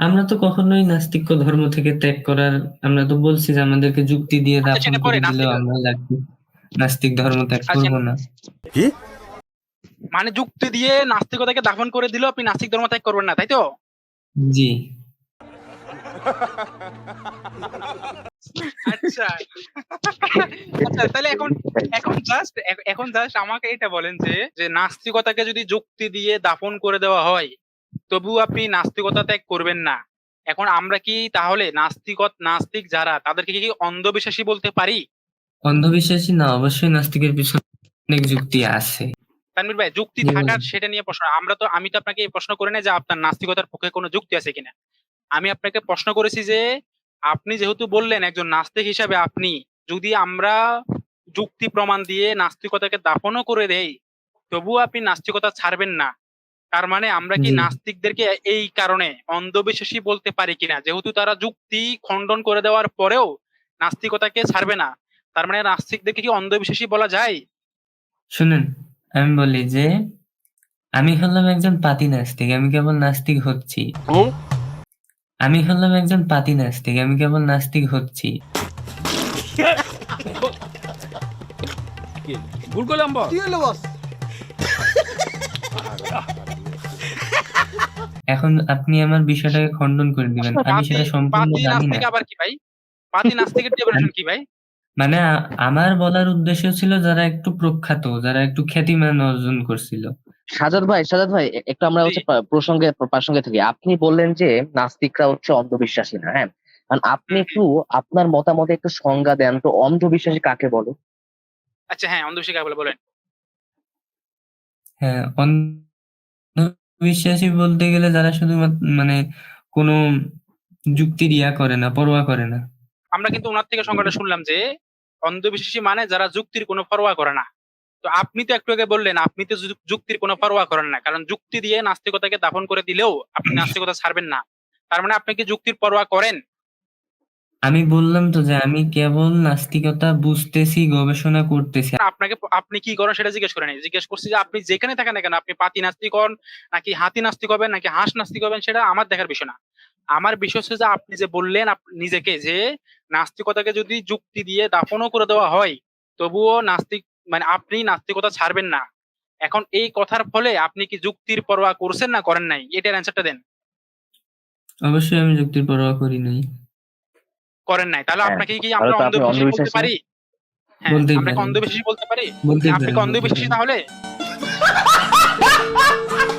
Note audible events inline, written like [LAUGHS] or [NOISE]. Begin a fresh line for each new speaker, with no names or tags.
আমরা তো কখনোই নাস্তিক্য ধর্ম থেকে ত্যাগ করার আমরা তো বলছি যে আমাদেরকে যুক্তি দিয়ে
আচ্ছা,
দাফন করে দিলেও
নাস্তিক-
আমরা লাগবে। নাস্তিক ধর্ম ত্যাগ
আচ্ছা।
করব না।
মানে যুক্তি দিয়ে নাস্তিকতাকে দাফন করে দিলেও আপনি নাস্তিক ধর্ম ত্যাগ করবেন না তাই তো?
জি।
আচ্ছা। আচ্ছা তাহলে এখন এখন জাস্ট এখন জাস্ট আমাকে এটা বলেন যে যে নাস্তিকতাকে যদি যুক্তি দিয়ে দাফন করে দেওয়া হয় তবু আপনি নাস্তিকতা ত্যাগ করবেন না। এখন আমরা কি তাহলে নাস্তিক নাস্তিক যারা তাদেরকে কি অন্ধবিশ্বাসী বলতে পারি?
অন্ধবিশ্বাসী না অবশ্যই নাস্তিকের পিছনে অনেক যুক্তি আছে।
তানভীর ভাই যুক্তি থাকার সেটা নিয়ে প্রশ্ন আমরা তো আমি তো আপনাকে এই প্রশ্ন করি না যে আপনার নাস্তিকতার পক্ষে কোনো যুক্তি আছে কিনা। আমি আপনাকে প্রশ্ন করেছি যে আপনি যেহেতু বললেন একজন নাস্তিক হিসাবে আপনি যদি আমরা যুক্তি প্রমাণ দিয়ে নাস্তিকতাকে দাফনও করে দেই তবুও আপনি নাস্তিকতা ছাড়বেন না। তার মানে আমরা কি নাস্তিকদেরকে এই কারণে অন্ধবিশ্বাসী বলতে পারি কিনা? যেহেতু তারা যুক্তি খণ্ডন করে দেওয়ার পরেও নাস্তিকতাকে ছাড়বে না তার মানে নাস্তিকদেরকে কি অন্ধবিশ্বাসী বলা যায়?
শুনুন আমি বলি যে আমি হলাম একজন পাতি নাস্তিক আমি কেবল নাস্তিক হচ্ছি। আমি হলাম একজন পাতি নাস্তিক আমি কেবল নাস্তিক হচ্ছি।
ভুল করলাম বস?
কি হলো বস? [LAUGHS]
এখন আপনি আমার বিষয়টাকে খণ্ডন করে দিবেন। আমি সেটা সম্পূর্ণ জানি না।
আবার কি ভাই? পাতি নাস্তিকের ডেফিনেশন কি ভাই?
মানে আমার বলার উদ্দেশ্য ছিল যারা একটু প্রখ্যাত যারা একটু খ্যাতিমান অর্জন করছিল।
সাজাদ ভাই সাজাদ ভাই একটু আমরা হচ্ছে প্রসঙ্গে প্রসঙ্গে প্রাসঙ্গে থাকি। আপনি বললেন যে নাস্তিকরা হচ্ছে অন্ধবিশ্বাসী না হ্যাঁ? কারণ আপনি একটু আপনার মতামতে একটু সংজ্ঞা দেন তো অন্ধবিশ্বাসী কাকে বলো?
আচ্ছা হ্যাঁ অন্ধবিশ্বাসী কাকে বলে বলেন।
হ্যাঁ অন্ধবিশ্বাসী বলতে গেলে যারা শুধু মানে কোনো যুক্তির ইয়া করে না পরোয়া করে না।
আমরা কিন্তু ওনার থেকে সংখ্যাটা শুনলাম যে অন্ধবিশ্বাসী মানে যারা যুক্তির কোনো পরোয়া করে না। তো আপনি তো একটু আগে বললেন আপনি তো যুক্তির কোনো পরোয়া করেন না। কারণ যুক্তি দিয়ে নাস্তিকতাকে দাফন করে দিলেও আপনি [COUGHS] নাস্তিকতা ছাড়বেন না। তার মানে আপনি কি যুক্তির পরোয়া করেন?
আমি বললাম তো যে আমি কেবল নাস্তিকতা বুঝতেছি গবেষণা করতেছি।
আপনাকে আপনি কি করেন সেটা জিজ্ঞেস করেন। জিজ্ঞেস করছি যে আপনি যেখানে থাকেন না কেন আপনি পাতি নাস্তিক হন নাকি হাতি নাস্তিক হবেন নাকি হাঁস নাস্তিক হবেন সেটা আমার দেখার বিষয় না। আমার বিষয় হচ্ছে যে আপনি যে বললেন নিজেকে যে নাস্তিকতাকে যদি যুক্তি দিয়ে দাফনও করে দেওয়া হয় তবুও নাস্তিক মানে আপনি নাস্তিকতা ছাড়বেন না। এখন এই কথার ফলে আপনি কি যুক্তির পরোয়া করছেন না করেন নাই? এটার অ্যান্সারটা দেন।
অবশ্যই আমি যুক্তির পরোয়া করি নাই।
করেন নাই। তাহলে
হ্যাঁ,
আপনাকে কি আমরা
তো
অন্ধবিশ্বাসী বলতে পারি? হ্যাঁ আমরা। অন্ধবিশ্বাসী বলতে পারি? আপনি অন্ধবিশ্বাসী তাহলে?